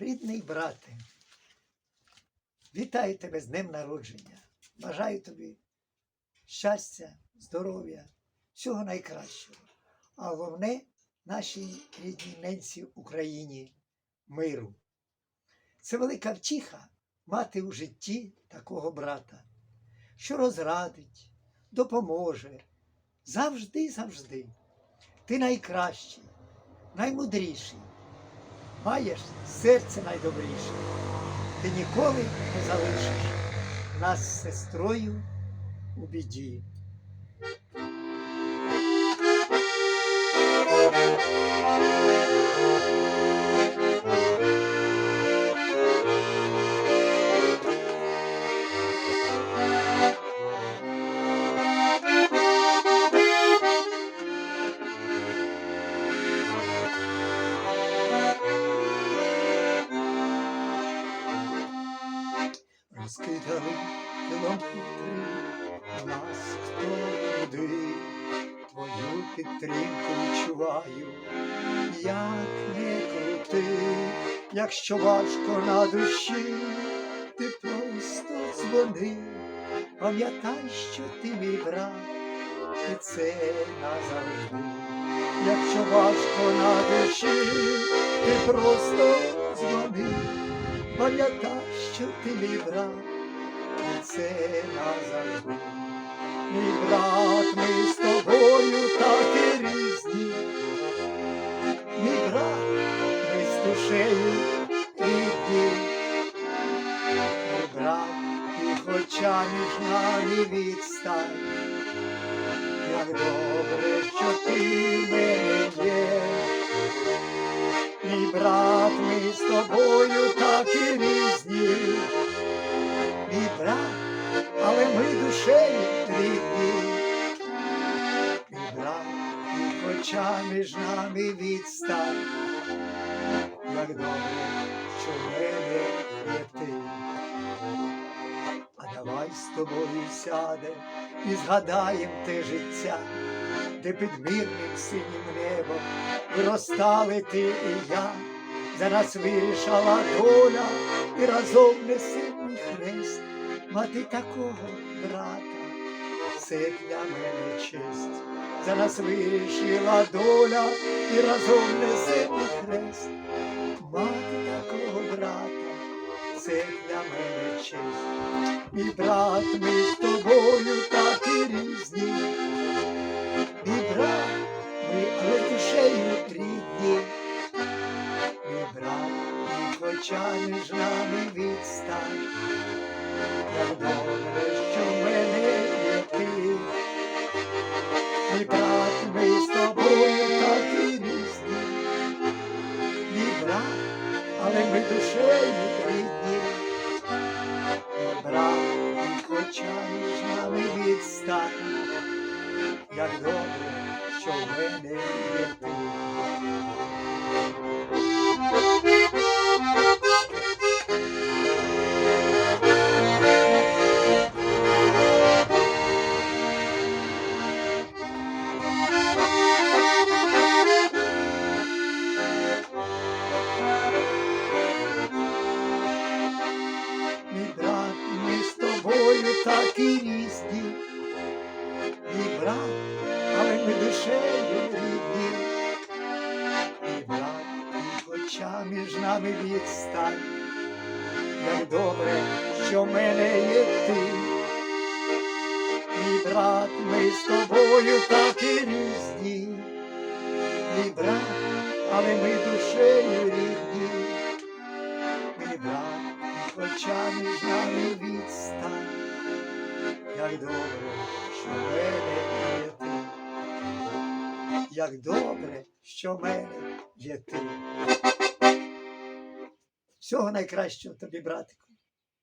Рідний брате, вітаю тебе з днем народження. Бажаю тобі щастя, здоров'я, всього найкращого. А головне нашій рідній ненці Україні миру. Це велика втіха мати у житті такого брата, що розрадить, допоможе. Завжди, завжди. Ти найкращий, наймудріший, маєш серце найдобріше. Ти ніколи не залишиш нас з сестрою у біді. Кілометри нас хто туди, твою підтримку відчуваю, як не крути, якщо важко на душі, ти просто дзвони, пам'ятай, що ти мій брат, і це назавжди. Якщо важко на душі, ти просто дзвони. Пам'ятай, що ти мій брат, це назавжди. Мій брат, ми з тобою так і різні. Мій брат, ми з душею рідні. Мій брат, і хоча між нами відстань, як добре, що ти в мене є. Мій брат, ми з тобою так і різні. Мій але ми душею рідні. Мій брат, і хоча між нами відстань, як добре, що в мене є ти. А давай з тобою сядем і згадаєм те життя, де під мирним синім небом виростали ти і я, за нас вирішала доля, і разом несемо хрест, мати такого брата, це для мене честь, за нас вирішила доля, і разом несемо хрест, мати такого брата, це для мене честь. Мій брат, ми з тобою так і різні. Мій брат, ми але душею рідні. Мій брат, і хоча між нами відстань. Але ми душею рідні. Брат, хоча між нами. Як добре, що в мене є ти. Між нами відстань. Як добре, що в мене є ти. Мій брат, ми з тобою так і різні. Мій брат, але ми душею рідні. Мій брат, хоча між нами відстань, як добре, що в мене є ти. Як добре, що в мене є ти. Всього найкращого тобі, братику.